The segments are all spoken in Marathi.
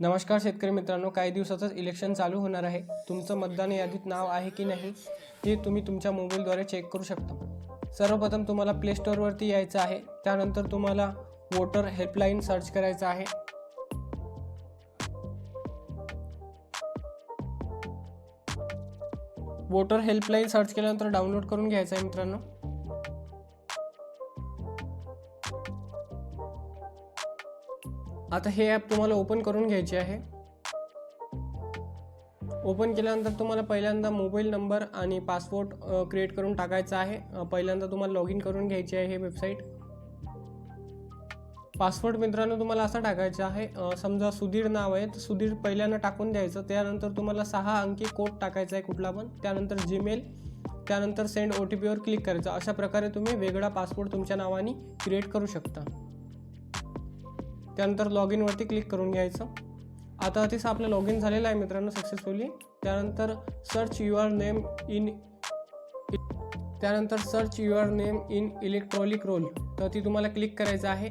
नमस्कार शेतकरी मित्रांनो काही दिवसातच इलेक्शन चालू होणार आहे. तुमचं मतदान यादीत नाव आहे की नाही हे तुम्ही तुमच्या मोबाईलद्वारे चेक करू शकता. सर्वप्रथम तुम्हाला प्ले स्टोअरवरती यायचं आहे. त्यानंतर तुम्हाला वोटर हेल्पलाईन सर्च करायचं आहे. वोटर हेल्पलाईन सर्च केल्यानंतर डाउनलोड करून घ्यायचं आहे मित्रांनो. आता हे ॲप तुम्हाला ओपन करून घ्यायचे आहे. ओपन केल्यानंतर तुम्हाला पहिल्यांदा मोबाईल नंबर आणि पासपोर्ट क्रिएट करून टाकायचा आहे. पहिल्यांदा तुम्हाला लॉग इन करून घ्यायचे आहे हे वेबसाईट पासवर्ड मित्रांनो तुम्हाला असं टाकायचं आहे. समजा सुधीर नाव आहे तर सुधीर पहिल्यांदा टाकून द्यायचं. त्यानंतर तुम्हाला सहा अंकी कोड टाकायचा आहे कुठला पण. त्यानंतर जीमेल त्यानंतर सेंड ओ टी पीवर क्लिक करायचं. अशा प्रकारे तुम्ही वेगळा पासपोर्ट तुमच्या नावाने क्रिएट करू शकता. त्यानंतर लॉग इनवरती क्लिक करून घ्यायचं. आता अतिस आपलं लॉग इन झालेलं आहे मित्रांनो सक्सेसफुली त्यानंतर सर्च युअर नेम इन त्यानंतर search your name in electronic roll तर ती तुम्हाला क्लिक करायचं आहे.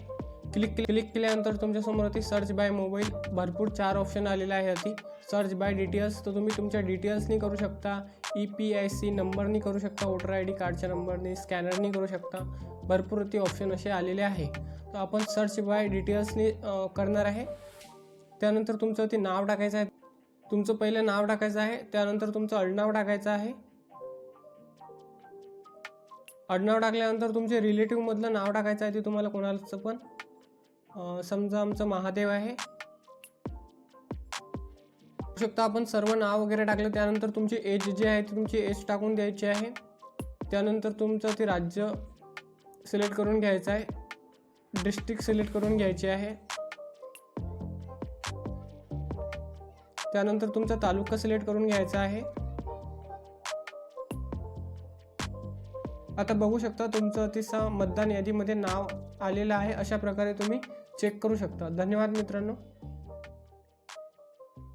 क्लिक क्लिक केल्यानंतर तुमच्यासमोर ती सर्च बाय मोबाईल भरपूर चार ऑप्शन आलेले आहे ती. सर्च बाय डिटेल्स तर तुम्ही तुमच्या डिटेल्सनी करू शकता. ई पी आय सी नंबरनी करू शकता. वोटर आय डी कार्डच्या नंबरनी स्कॅनरनी करू शकता. भरपूर ते ऑप्शन असे आलेले आहे. तर आपण सर्च बाय डिटेल्सनी करणार आहे. त्यानंतर तुमचं ते नाव टाकायचं आहे. तुमचं पहिलं नाव टाकायचं आहे. त्यानंतर तुमचं अडनाव टाकायचं आहे. आडनाव टाकल्यानंतर तुमचे रिलेटिव्हमधलं नाव टाकायचं आहे ते तुम्हाला कोणाचं पण. समजा आमचं महादेव आहे. शकता आपण सर्व नाव वगैरे टाकलं. त्यानंतर तुमची एज जी आहे ती तुमची एज टाकून द्यायची आहे. त्यानंतर तुमचं ते राज्य सिलेक्ट करून घ्यायचं आहे. डिस्ट्रिक्ट सिलेक्ट करून घ्यायची आहे. त्यानंतर तुमचा तालुका सिलेक्ट करून घ्यायचा आहे. आता बघू शकता तुमचं अतिसा मतदान यादीमध्ये नाव आलेलं आहे. अशा प्रकारे तुम्ही चेक करू शकता. धन्यवाद मित्रांनो.